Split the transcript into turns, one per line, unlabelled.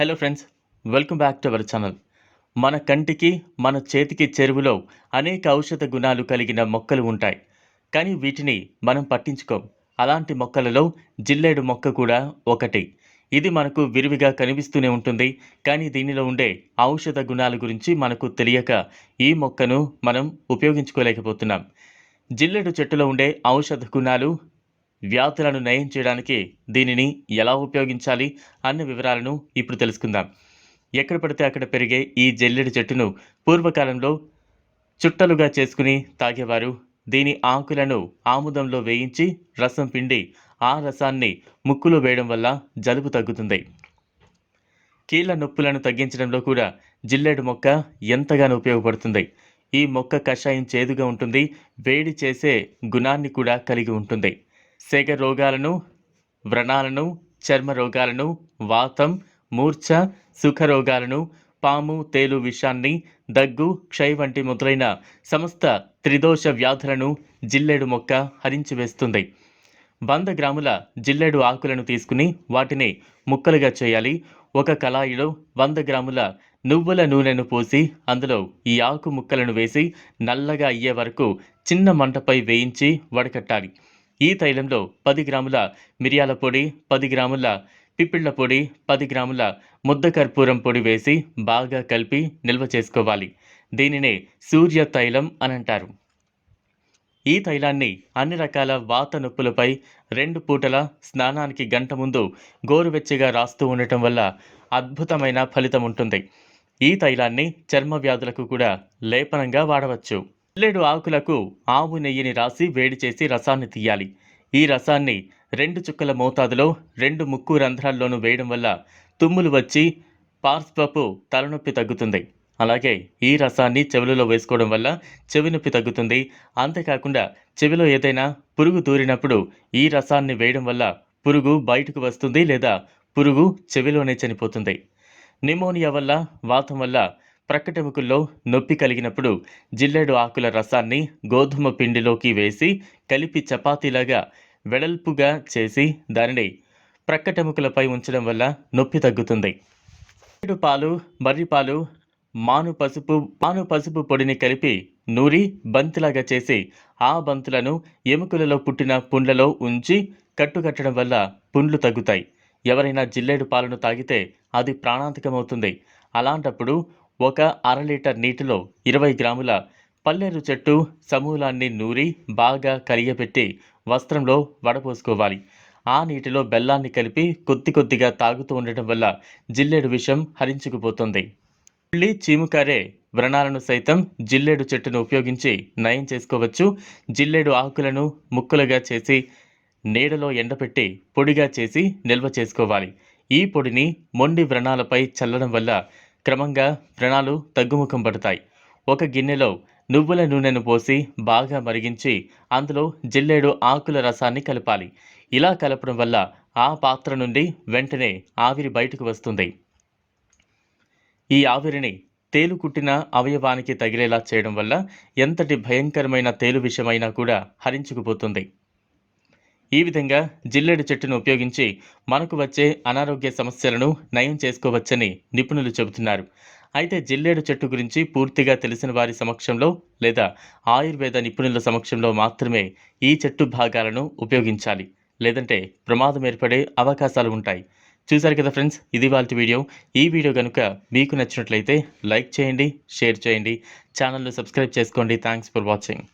Hello friends welcome back to our channel మన కంటికి మన చేతికి చెరువులో అనేక ఔషధ గుణాలు కలిగిన మొక్కలు ఉంటాయి. కానీ వీటిని మనం పట్టించుకోం. అలాంటి మొక్కలలో జిల్లేడు మొక్క కూడా ఒకటి. ఇది మనకు విరివిగా కనిపిస్తూనే ఉంటుంది. కానీ దీనిలో ఉండే ఔషధ గుణాల గురించి మనకు తెలియక ఈ మొక్కను మనం ఉపయోగించుకోలేకపోతున్నాం. జిల్లెడు చెట్టులో ఉండే ఔషధ గుణాలు వ్యాధులను నయం చేయడానికి దీనిని ఎలా ఉపయోగించాలి అన్న వివరాలను ఇప్పుడు తెలుసుకుందాం. ఎక్కడ పడితే అక్కడ పెరిగే ఈ జల్లెడు చెట్టును పూర్వకాలంలో చుట్టలుగా చేసుకుని తాగేవారు. దీని ఆకులను ఆముదంలో వేయించి రసం పిండి ఆ రసాన్ని ముక్కులో వేయడం వల్ల జలుబు తగ్గుతుంది. కీళ్ళ నొప్పులను తగ్గించడంలో కూడా జిల్లేడు మొక్క ఎంతగానో ఉపయోగపడుతుంది. ఈ మొక్క కషాయం చేదుగా ఉంటుంది వేడి చేసే గుణాన్ని కూడా కలిగి ఉంటుంది. సెగ రోగాలను వ్రణాలను చర్మ రోగాలను వాతం మూర్ఛ సుఖ రోగాలను పాము తేలు విషాన్ని దగ్గు క్షయ వంటి మొదలైన సమస్త త్రిదోష వ్యాధులను జిల్లేడు మొక్క హరించివేస్తుంది. వంద గ్రాముల జిల్లేడు ఆకులను తీసుకుని వాటిని ముక్కలుగా చేయాలి. ఒక కళాయిలో వంద గ్రాముల నువ్వుల నూనెను పోసి అందులో ఈ ఆకు ముక్కలను వేసి నల్లగా అయ్యే వరకు చిన్న మంటపై వేయించి వడకట్టాలి. ఈ తైలంలో పది గ్రాముల మిరియాల పొడి పది గ్రాముల పిప్పిళ్ళ పొడి పది గ్రాముల ముద్ద కర్పూరం పొడి వేసి బాగా కలిపి నిల్వ చేసుకోవాలి. దీనినే సూర్య తైలం అని అంటారు ఈ తైలాన్ని అన్ని రకాల వాత నొప్పులపై రెండు పూటల స్నానానికి గంట ముందు గోరువెచ్చగా రాస్తూ ఉండటం వల్ల అద్భుతమైన ఫలితం ఉంటుంది. ఈ తైలాన్ని చర్మ వ్యాధులకు కూడా లేపనంగా వాడవచ్చు. పల్లెడు ఆకులకు ఆవు నెయ్యిని రాసి వేడి చేసి రసాన్ని తీయాలి. ఈ రసాన్ని రెండు చుక్కల మోతాదులో రెండు ముక్కు రంధ్రాల్లోనూ వేయడం వల్ల తుమ్ములు వచ్చి పార్శ్వపు తలనొప్పి తగ్గుతుంది. అలాగే ఈ రసాన్ని చెవులలో వేసుకోవడం వల్ల చెవి నొప్పి తగ్గుతుంది. అంతేకాకుండా చెవిలో ఏదైనా పురుగు దూరినప్పుడు ఈ రసాన్ని వేయడం వల్ల పురుగు బయటకు వస్తుంది లేదా పురుగు చెవిలోనే చనిపోతుంది. నిమోనియా వల్ల వాతం వల్ల ప్రక్కటెముకల్లో నొప్పి కలిగినప్పుడు జిల్లేడు ఆకుల రసాన్ని గోధుమ పిండిలోకి వేసి కలిపి చపాతీలాగా వెడల్పుగా చేసి దానిని ప్రక్కటెముకలపై ఉంచడం వల్ల నొప్పి తగ్గుతుంది. పాలు మర్రి పాలు మాను పసుపు మాను పసుపు పొడిని కలిపి నూరి బంతిలాగా చేసి ఆ బంతులను ఎముకలలో పుట్టిన పుండ్లలో ఉంచి కట్టుకట్టడం వల్ల పుండ్లు తగ్గుతాయి. ఎవరైనా జిల్లేడు పాలను తాగితే అది ప్రాణాంతకమవుతుంది. అలాంటప్పుడు ఒక అర లీటర్ నీటిలో ఇరవై గ్రాముల పల్లేరు చెట్టు సమూలాన్ని నూరి బాగా కలియబెట్టి వస్త్రంలో వడపోసుకోవాలి. ఆ నీటిలో బెల్లాన్ని కలిపి కొద్ది కొద్దిగా తాగుతూ ఉండటం వల్ల జిల్లేడు విషం హరించుకుపోతుంది. ఉల్లి చీముకారే వ్రణాలను సైతం జిల్లేడు చెట్టును ఉపయోగించి నయం చేసుకోవచ్చు. జిల్లేడు ఆకులను ముక్కలుగా చేసి నీడలో ఎండపెట్టి పొడిగా చేసి నిల్వ చేసుకోవాలి. ఈ పొడిని మొండి వ్రణాలపై చల్లడం వల్ల క్రమంగా వ్రణాలు తగ్గుముఖం పడతాయి. ఒక గిన్నెలో నువ్వుల నూనెను పోసి బాగా మరిగించి అందులో జిల్లేడు ఆకుల రసాన్ని కలపాలి. ఇలా కలపడం వల్ల ఆ పాత్ర నుండి వెంటనే ఆవిరి బయటకు వస్తుంది. ఈ ఆవిరిని తేలు కుట్టిన అవయవానికి తగిలేలా చేయడం వల్ల ఎంతటి భయంకరమైన తేలు విషమైనా కూడా హరించుకుపోతుంది. ఈ విధంగా జిల్లేడు చెట్టును ఉపయోగించి మనకు వచ్చే అనారోగ్య సమస్యలను నయం చేసుకోవచ్చని నిపుణులు చెబుతున్నారు. అయితే జిల్లేడు చెట్టు గురించి పూర్తిగా తెలిసిన వారి సమక్షంలో లేదా ఆయుర్వేద నిపుణుల సమక్షంలో మాత్రమే ఈ చెట్టు భాగాలను ఉపయోగించాలి. లేదంటే ప్రమాదం ఏర్పడే అవకాశాలు ఉంటాయి. చూసారు కదా ఫ్రెండ్స్ ఇది వాళ్ళ వీడియో. ఈ వీడియో కనుక మీకు నచ్చినట్లయితే లైక్ చేయండి షేర్ చేయండి. ఛానల్ను సబ్స్క్రైబ్ చేసుకోండి. Thanks for watching.